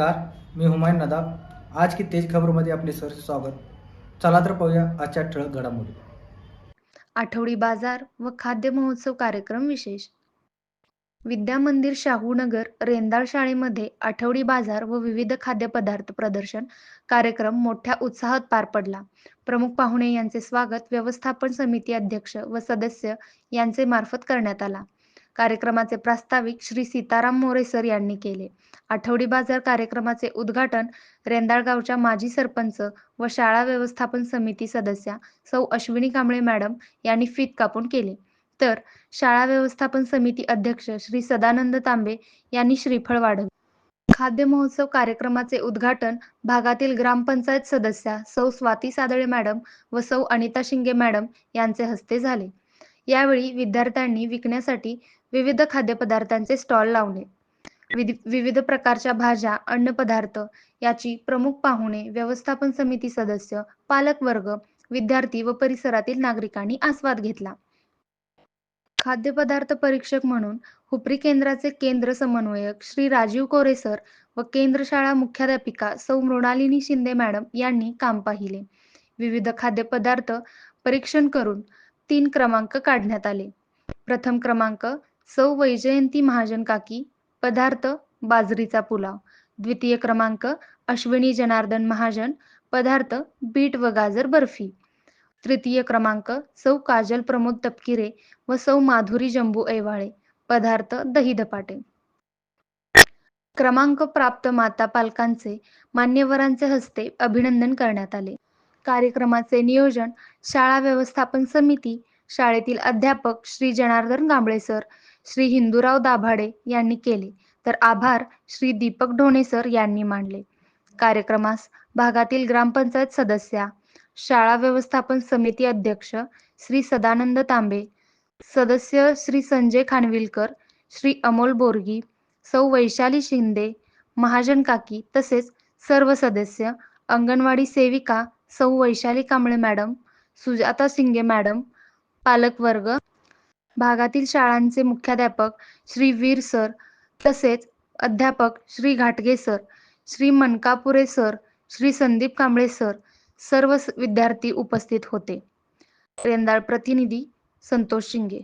नमस्कार मी हुमायून नदाब. आज की तेज खबरमध्ये आपले सर स्वागत. चला तर पाहूया आजच्या ठळक घडामोडी. आठवडी बाजार व खाद्य महोत्सव कार्यक्रम विशेष. विद्या मंदिर शाहूनगर रेंदाळ शाळेमध्ये आठवडी बाजार व विविध खाद्यपदार्थ प्रदर्शन कार्यक्रम मोठ्या उत्साहात पार पडला. प्रमुख पाहुणे यांचे स्वागत व्यवस्थापन समिती अध्यक्ष व सदस्य यांचे मार्फत करण्यात आला. कार्यक्रमाचे प्रास्ताविक श्री सीताराम मोरे सर यांनी केले. आठवडी बाजार कार्यक्रमाचे उद्घाटन रेंदाळगावच्या माजी सरपंच व शाळा व्यवस्थापन समिती सदस्या सौ अश्विनी कांबळे मॅडम यांनी फीत कापून केले. तर शाळा व्यवस्थापन समिती अध्यक्ष श्री सदानंद तांबे यांनी श्रीफळ वाढवले. खाद्य महोत्सव कार्यक्रमाचे उद्घाटन भागातील ग्रामपंचायत सदस्या सौ स्वाती सादळे मॅडम व सौ अनिता शिंगे मॅडम यांचे हस्ते झाले. यावेळी विद्यार्थ्यांनी विकण्यासाठी विविध खाद्यपदार्थांचे स्टॉल लावणे. विधि- विविध प्रकारच्या भाज्या अन्नपदार्थ याची प्रमुख पाहुणे व्यवस्थापन समिती सदस्य पालक वर्ग विद्यार्थी व परिसरातील नागरिकांनी आस्वाद घेतला. खाद्यपदार्थ परीक्षक म्हणून हुपरी केंद्राचे केंद्र समन्वयक श्री राजीव कोरे सर व केंद्र शाळा मुख्याध्यापिका सौ मृणालिनी शिंदे मॅडम यांनी काम पाहिले. विविध खाद्यपदार्थ परीक्षण करून तीन क्रमांक काढण्यात आले. प्रथम क्रमांक सौ वैजयंती महाजन काकी पदार्थ बाजरीचा पुलाव. द्वितीय क्रमांक अश्विनी जनार्दन महाजन पदार्थ बीट व गाजर बर्फी. तृतीय क्रमांक सौ काजल प्रमोद तपकिरे व सौ माधुरी जंबू ऐवाळे पदार्थ दही धपाटे. क्रमांक प्राप्त माता पालकांचे मान्यवरांचे हस्ते अभिनंदन करण्यात आले. कार्यक्रमाचे नियोजन शाळा व्यवस्थापन समिती शाळेतील अध्यापक श्री जनार्दन गांबळे सर श्री हिंदूराव दाभाडे यांनी केले. तर आभार श्री दीपक ढोणे सर यांनी मांडले कार्यक्रमास भागातील ग्रामपंचायत सदस्या शाळा व्यवस्थापन समिती अध्यक्ष श्री सदानंद तांबे सदस्य श्री संजय खानविलकर श्री अमोल बोरगी सौ वैशाली शिंदे महाजन काकी तसेच सर्व सदस्य अंगणवाडी सेविका सौ वैशाली कांबळे मॅडम सुजाता सिंगे मॅडम पालकवर्ग भागातील शाळांचे मुख्याध्यापक श्री वीर सर तसेच अध्यापक श्री घाटगे sir Shri Mankapure sir Shri Sandeep Kamble sir सर्व विद्यार्थी उपस्थित होते. रेंदाळ प्रतिनिधी संतोष शिंगे.